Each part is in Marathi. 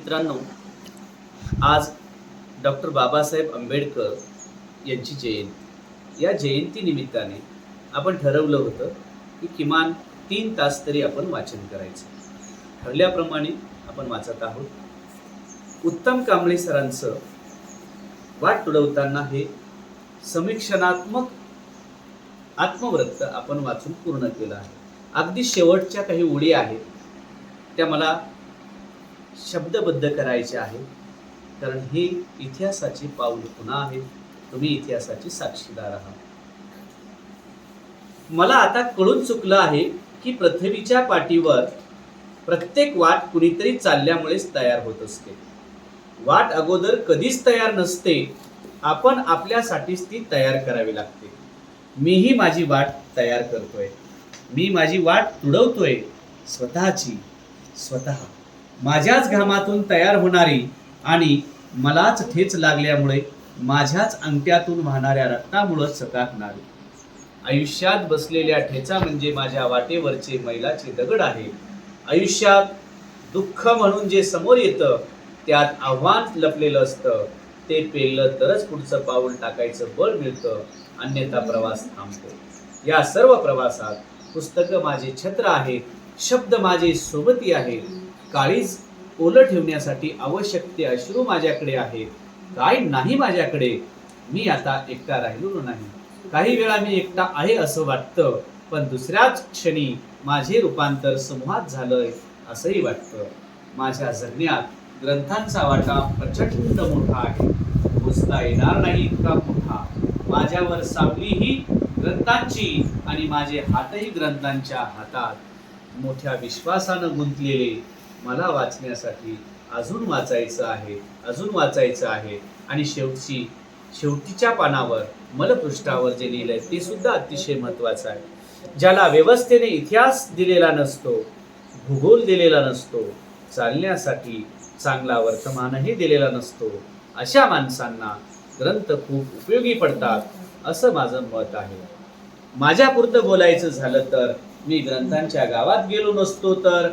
मित्रांनो आज डॉक्टर बाबासाहेब आंबेडकर यांची जयंती. या जयंतीनिमित्ताने आपण ठरवलं होतं की किमान तीन तास तरी आपण वाचन करायचं. ठरल्याप्रमाणे आपण वाचत आहोत. उत्तम कांबळे सरांचं वाट तुडवताना हे समीक्षणात्मक आत्मवृत्त आपण वाचून पूर्ण केलं आहे. अगदी शेवटच्या काही ओळी आहेत. त्या मला शब्दबद्ध करायचे आहे. कारण हे इतिहासाचे पाऊल पुन्हा आहे. तुम्ही इतिहासाचे साक्षीदार आहात. मला आता कळून चुकलं आहे की पृथ्वीच्या पाठीवर प्रत्येक वाट कुणीतरी चालल्यामुळेच तयार होत असते. वाट अगोदर कधीच तयार नसते. आपण आपल्यासाठीच ती तयार करावी लागते. मीही माझी वाट तयार करतोय. मी माझी वाट तुडवतोय. स्वतःची स्वतः. माझ्याच घामातून तयार होणारी आणि मलाच ठेच लागल्यामुळे माझ्याच अंगठ्यातून वाहणाऱ्या रक्तामुळं चकाकणारी आयुष्यात बसलेल्या ठेचा म्हणजे माझ्या वाटेवरचे मैलाचे दगड आहे. आयुष्यात दुःख म्हणून जे समोर येतं त्यात आव्हान लपलेलं असतं. ते पेललं तरच पुढचं पाऊल टाकायचं बळ मिळतं. अन्यथा प्रवास थांबतो. या सर्व प्रवासात पुस्तकं माझे छत्र आहेत शब्द माझे सोबती आहेत. काळीज ओलं ठेवण्यासाठी आवश्यक ते अश्रू माझ्याकडे आहेत. काय नाही माझ्याकडे? मी आता एकटा राहिलो नाही. काही वेळा मी एकटा आहे असं वाटतं पण दुसऱ्याच क्षणी माझे रूपांतर समूहात झालंय असंही वाटतं. माझ्या जगण्यात ग्रंथांचा वाटा प्रचंड मोठा आहे. पोचता येणार नाही इतका मोठा. माझ्यावर सावली ही ग्रंथांची आणि माझे हातही ग्रंथांच्या हातात. मोठ्या विश्वासानं गुंतलेले मला वाचण्यासाठी अजून वाचायचं आहे अजून वाचायचं आहे. आणि शेवटची शेवटीच्या पानावर मलपृष्ठावर जे लिहिलं आहे ते सुद्धा अतिशय महत्वाचं आहे. ज्याला व्यवस्थेने इतिहास दिलेला नसतो भूगोल दिलेला नसतो चालण्यासाठी चांगला वर्तमानही दिलेला नसतो अशा माणसांना ग्रंथ खूप उपयोगी पडतात असं माझं मत आहे. माझ्यापुरतं बोलायचं झालं तर मी ग्रंथांच्या गावात गेलो नसतो तर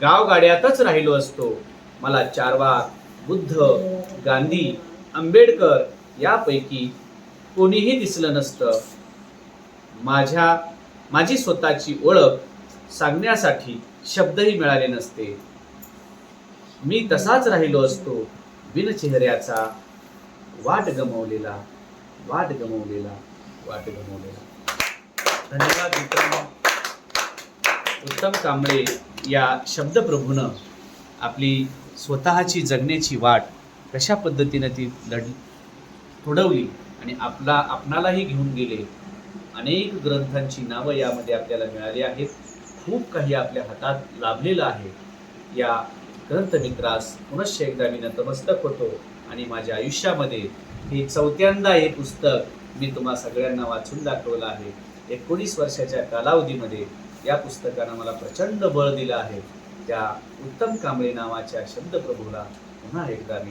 गावगाड्यातच राहिलो असतो. मला चारवाक बुद्ध गांधी आंबेडकर यापैकी कोणीही दिसलं नसतं. माझ्या माझी स्वतःची ओळख सांगण्यासाठी शब्दही मिळाले नसते. मी तसाच राहिलो असतो बिनचेहऱ्याचा वाट गमवलेला वाट गमवलेला वाट गमवलेला. धन्यवाद मित्रांनो. उत्तम कांबळे. या शब्दप्रभूनं आपली स्वतःची जगण्याची वाट कशा पद्धतीनं ती लढ तुडवली आणि आपला आपणालाही घेऊन गेले. अनेक ग्रंथांची नावं यामध्ये आपल्याला मिळाली आहेत. खूप काही आपल्या हातात लाभलेलं आहे. या ग्रंथमित्रास पुनश्च एकदा मी नतमस्तक होतो आणि माझ्या आयुष्यामध्ये हे चौथ्यांदा हे पुस्तक मी तुम्हा सगळ्यांना वाचून दाखवलं आहे. एकोणीस वर्षाच्या कालावधीमध्ये या पुस्तकानं मला प्रचंड बळ दिलं आहे. त्या उत्तम कांबळे नावाच्या शब्दप्रभूला पुन्हा एकदा मी